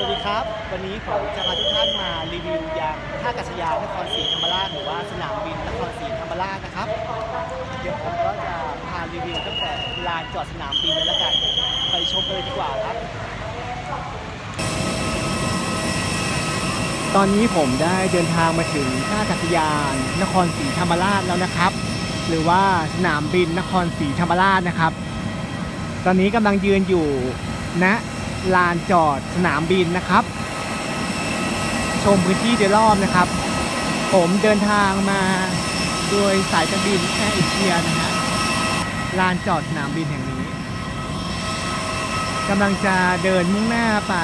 วัสดีครับ วันนี้ผมจะพาทุกท่านมารีวิวยังท่าอากาศยานนครศรีธรรมราชหรือว่าสนามบินนครศรีธรรมราชนะครับ เดี๋ยวผมก็จะพารีวิวตั้งแต่ลานจอดสนามบินเลยล้วกันไปชมกันเลยดีกว่าครับ ตอนนี้ผมได้เดินทางมาถึงท่าอากาศยานนครศรีธรรมราชแล้วนะครับ หรือว่าสนามบินนครศรีธรรมราชนะครับ ตอนนี้กำลังยืนอยู่ณ ลานจอดสนามบินนะครับ ชมพื้นที่โดยรอบนะครับ ผมเดินทางมาโดยสายการบินแอร์เอเชียนะฮะลานจอดสนามบินแห่งนี้กำลังจะเดินมุ่งหน้าไป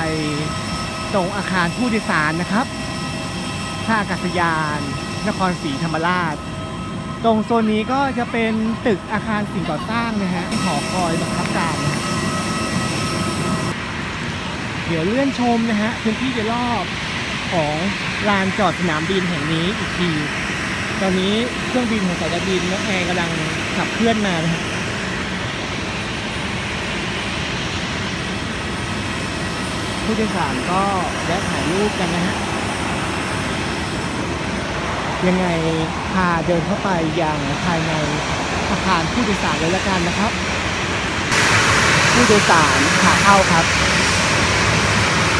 ตรงอาคารผู้โดยสารนะครับท่าอากาศยาน นครศรีธรรมราช ตรงโซนนี้ก็จะเป็นตึกอาคารสิ่งก่อสร้างนะฮะหอคอยบังคับการนะฮะ เดี๋ยวเลื่อนชมนะฮะพื้นที่โดยรอบของลานจอดสนามบินแห่งนี้อีกที ตอนนี้เครื่องบินของสายการบินนกแอร์กำลังขับเคลื่อนมานะผู้โดยสารก็แวะถ่ายรูปกันนะฮะยังไงพาเดินเข้าไปอยังภายในอาคารผู้โดยสารเลยละกันนะครับ ผู้โดยสารขาเข้าครับ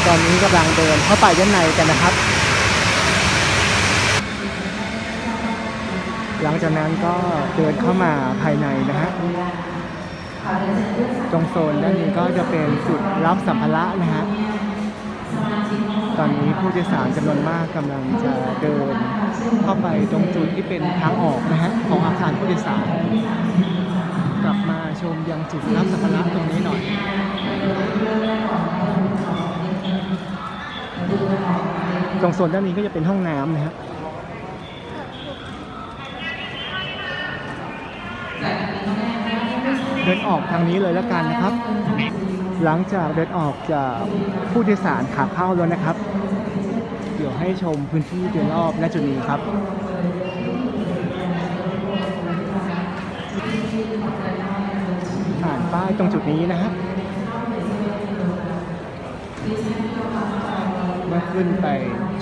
ตอนนี้กำลังเดินเข้าไปด้านในกันนะครับ หลังจากนั้นก็เดินเข้ามาภายในนะฮะตรงโซนด้านนี้ก็จะเป็นจุดรับสัมภาระนะฮะตอนนี้ผู้โดยสารจำนวนมากกำลังจะเดินเข้าไปตรงจุดที่เป็นทางออกนะฮะของอาคารผู้โดยสาร กลับมาชมยังจุดรับสัมภาระตรงนี้หน่อย ตรงโซนด้านนี้ก็จะเป็นห้องน้ำนะฮะเดินออกทางนี้เลยแล้วกันนะครับ หลังจากเดินออกจากผู้โดยสารขาเข้าแล้วนะครับ เดี๋ยวให้ชมพื้นที่โดยรอบณจุดนี้ครับผ่านป้ายตรงจุดนี้นะฮะเขึ้นไป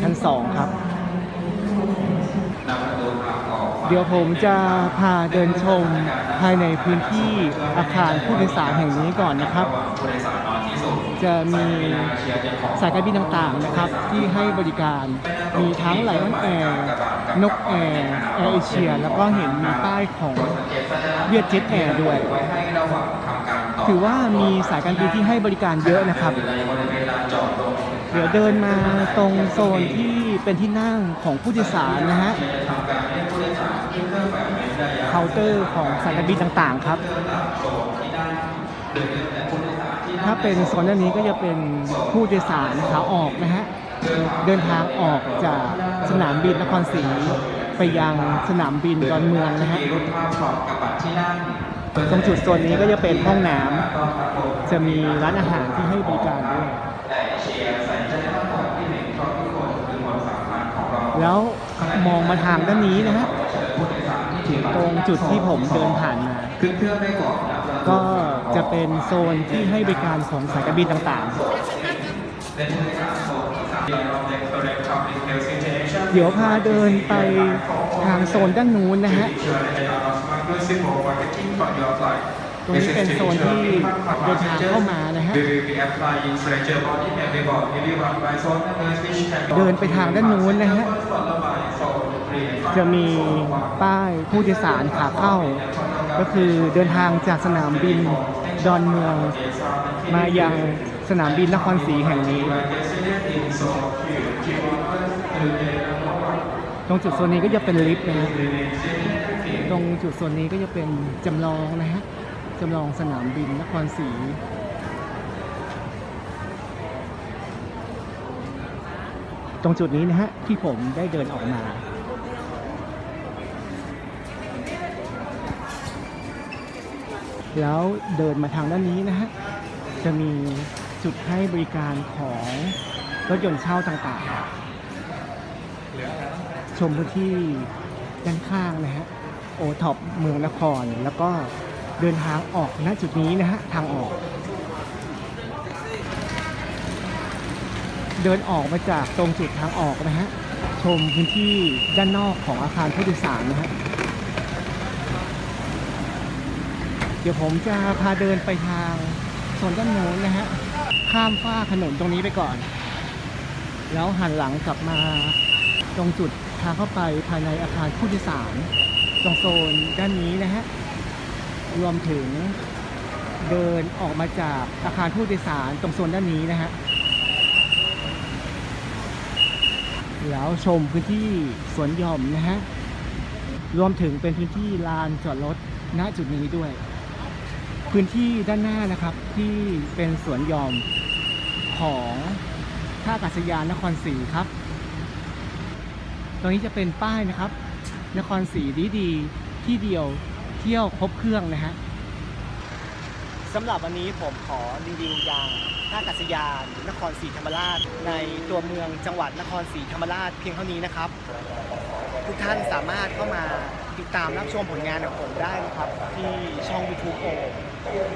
ชั้นสองครับ เดี๋ยวผมจะพาเดินชมภายในพื้นที่อาคารผู้โดยสารแห่งนี้ก่อนนะครับ จะมีสายการบินต่างๆนะครับ ที่ให้บริการมีทั้งไลออนแอร์นกแอร์แอร์เอเชีย แล้วก็เห็นมีป้ายของเวียดเจ็ตแอร์ด้วยถือว่ามีสายการบินที่ให้บริการเยอะนะครับเดี๋ยวเดินมาตรงโซนที่เป็นที่นั่งของผู้โดยสารนะฮะเคาน์เตอร์ของสายการบินต่างๆครับ ถ้าเป็นโซนด้านนี้ก็จะเป็นผู้โดยสารขาออกนะฮะ เดินทางออกจากสนามบินนครศรีไปยังสนามบินดอนเมืองนะฮะตรงจุดโซนนี้ก็จะเป็นห้องน้ำจะมีร้านอาหารที่ให้บริการด้วย แล้วมองมาทางด้านนี้นะฮะตรงจุดที่ผมเดินผ่านมาขึ้นเพื่องได้ก่อนก็จะเป็นโซนที่ให้บริการของสายการบินต่างในบริการโซนที่สามเดียวเราเรียกตัวเล็กท็อปอินเทลซิเจชันๆเดี๋ยวพาเดินไปทางโซนด้านนู้นนะฮะ เชิญในการสมาร์ทด้วยซิมโบมาร์เก็ตติ้งก่อนยอดไลน์ตรงนี้เป็นโซนที่เดินทางเข้ามานะฮะ We will be applying pressure body and we will deliver by zone and which can เดินไปทางด้านนู้นนะฮะ จะมีป้ายผู้โดยสารขาเข้า ก็คือเดินทางจากสนามบินดอนเมือง มายังสนามบินนครศรีแห่งนี้ ตรงจุดโซนนี้ก็จะเป็นลิฟต์นะฮะตรงจุดโซนนี้ก็จะเป็นจำลองนะฮะ จำลองสนามบินนครศรีตรงจุดนี้นะฮะ ที่ผมได้เดินออกมา แล้วเดินมาทางด้านนี้นะฮะ จะมีจุดให้บริการของรถยนต์เช่าต่างๆ ชมพื้นที่ด้านข้างนะฮะ โอท็อปเมืองนครแล้วก็ เดินทางออกณจุดนี้นะฮะทางออก เดินออกมาจากตรงจุดทางออกนะฮะชมพื้นที่ด้านนอกของอาคารผู้โดยสารนะฮะเดี๋ยวผมจะพาเดินไปทางโซนด้านโน้นนะฮะข้ามฝ้าถนนตรงนี้ไปก่อน แล้วหันหลังกลับมาตรงจุดทางเข้าไปภายในอาคารผู้โดยสารตรงโซนด้านนี้นะฮะ รวมถึงเดินออกมาจากอาคารผู้โดยสารตรงโซนด้านนี้นะฮะแล้วชมพื้นที่สวนหย่อมนะฮะ รวมถึงเป็นพื้นที่ลานจอดรถณจุดนี้ด้วย พื้นที่ด้านหน้านะครับที่เป็นสวนหย่อมของท่าอากาศยานนครศรีครับ ตรงนี้จะเป็นป้ายนะครับ นครศรีดีดีที่เดียว ที่ยวครบเครื่องนะฮะสำหรับวันนี้ผมขอรีวิวยางท่าอากาศยานนครศรีธรรมราช ในตัวเมืองจังหวัดนครศรีธรรมราชเพียงเท่านี้นะครับ ทุกท่านสามารถเข้ามาติดตามรับชมผลงานของผมได้นะครับ ที่ช่อง YouTube โอ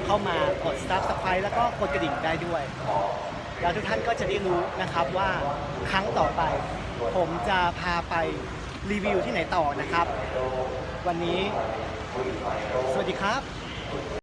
เข้ามากด Subscribe แล้วก็กดกระดิ่งได้ด้วย แล้วทุกท่านก็จะได้รู้นะครับว่าครั้งต่อไป ผมจะพาไปรีวิวที่ไหนต่อนะครับ วันนี้ สวัสดีครับ